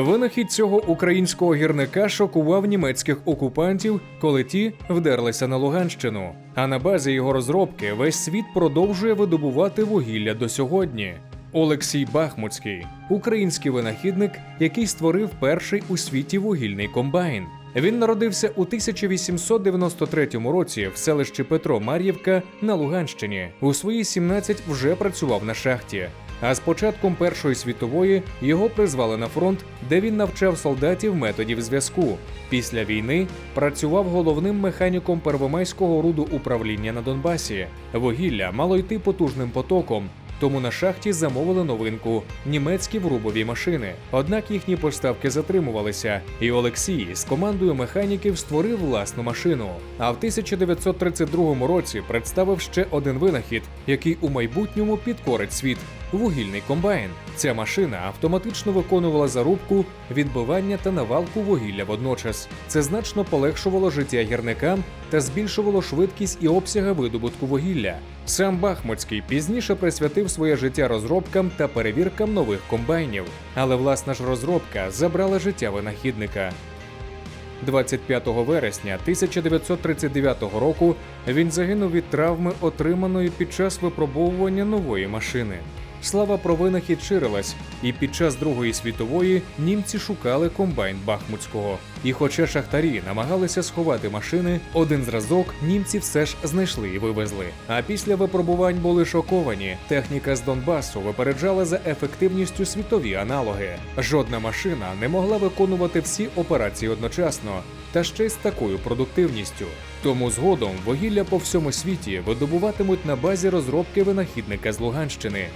Винахід цього українського гірника шокував німецьких окупантів, коли ті вдерлися на Луганщину. А на базі його розробки весь світ продовжує видобувати вугілля до сьогодні. Олексій Бахмутський, український винахідник, який створив перший у світі вугільний комбайн. Він народився у 1893 році в селищі Петро Мар'ївка на Луганщині. У свої 17 вже працював на шахті. А з початком Першої світової його призвали на фронт, де він навчав солдатів методів зв'язку. Після війни працював головним механіком Первомайського руду управління на Донбасі. Вугілля мало йти потужним потоком. Тому на шахті замовили новинку німецькі врубові машини. Однак їхні поставки затримувалися, і Олексій з командою механіків створив власну машину. А в 1932 році представив ще один винахід, який у майбутньому підкорить світ вугільний комбайн. Ця машина автоматично виконувала зарубку, відбивання та навалку вугілля водночас. Це значно полегшувало життя гірникам та збільшувало швидкість і обсяги видобутку вугілля. Сам Бахмутський пізніше присвятив своє життя розробкам та перевіркам нових комбайнів, але власна ж розробка забрала життя винахідника. 25 вересня 1939 року він загинув від травми, отриманої під час випробовування нової машини. Слава про винахід ширилась, і під час Другої світової німці шукали комбайн Бахмутського. І хоча шахтарі намагалися сховати машини, один зразок німці все ж знайшли і вивезли. А після випробувань були шоковані. Техніка з Донбасу випереджала за ефективністю світові аналоги. Жодна машина не могла виконувати всі операції одночасно, та ще й з такою продуктивністю. Тому згодом вугілля по всьому світі видобуватимуть на базі розробки винахідника з Луганщини.